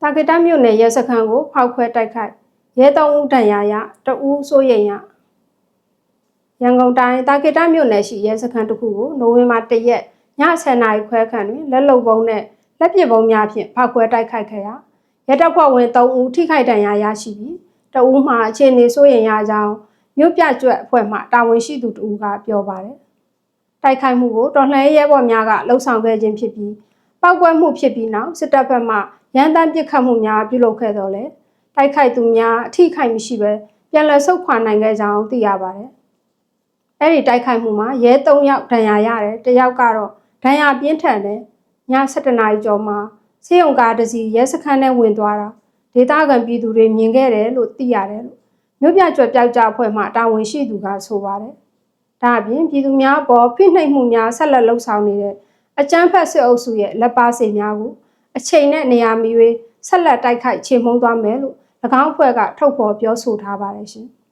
တာဂက်တာမြို့နယ်ရဲစခန်းကိုဖောက်ခွဲတိုက်ခိုက်ရဲတောင်ဦးတန်ရာရတဦးစိုးရိမ်ရရန်ကုန်တိုင်းတာဂက်တာမြို့နယ်ရှိရဲစခန်းတစ်ခုကိုနိုဝင်ဘာ၁ရက်ည10:00နာရီခွဲခန့်တွင်လက်လုံပုံးနဲ့လက်ပစ်ပုံးများဖြင့်ဖောက်ခွဲတိုက်ခိုက်ခဲ့ရာရဲတပ်ဖွဲ့ဝင်3ဦးထိခိုက်ဒဏ်ရာရရှိပြီးတဦးမှအခြေအနေစိုးရိမ်ရကြောင်းမြို့ပြကျွတ်အဖွဲ့မှတာဝန်ရှိသူတဦးကပြောပါတယ်တိုက်ခိုက်မှုကိုတော်လှန်ရေးရဲဘော်များကလှုံ့ဆော်ခဲ့ခြင်းဖြစ်ပြီးပောက်ကွဲမှုဖြစ်ပြီးနောက်စစ်တပ်ဘက်မှ ရန်တမ်းပစ်ခတ်မှုများပြုလုပ်ခဲ့တော့လေတိုက်ခိုက်သူများအထိခိုက်မရှိပဲပြန်လည်ဆုတ်ခွာနိုင်ခဲ့ကြောင်းသိရပါတယ်။အဲ့ဒီတိုက်ခိုက်မှုမှာရဲ၃ယောက်ဒဏ်ရာရတယ်တစ်ယောက်ကတော့ဒဏ်ရာပြင်းထန်တယ်ည7:00နာရီကျော်မှာစေယုံကားတစ်စီးရဲစခန်းထဲဝင်သွားတာဒေသခံပြည်သူတွေမြင်ခဲ့တယ်လို့သိရတယ်လို့မြို့ပြကျွတ်ပျောက်ကြားအဖွဲ့မှတာဝန်ရှိသူကဆိုပါတယ်။ဒါအပြင်ပြည်သူများအပေါ်ဖိနှိပ်မှုများဆက်လက်လှုပ်ဆောင်နေတဲ့အကြမ်းဖက်စစ်အုပ်စုရဲ့လက်ပါစေများကို အချိန်နဲ့နေရာမီ၍ဆက်လက်တိုက်ခိုက်ချေမှုန်းသွားမယ်လို့၎င်းအဖွဲ့ကထုတ်ဖော်ပြောဆိုထားပါတယ်ရှင်။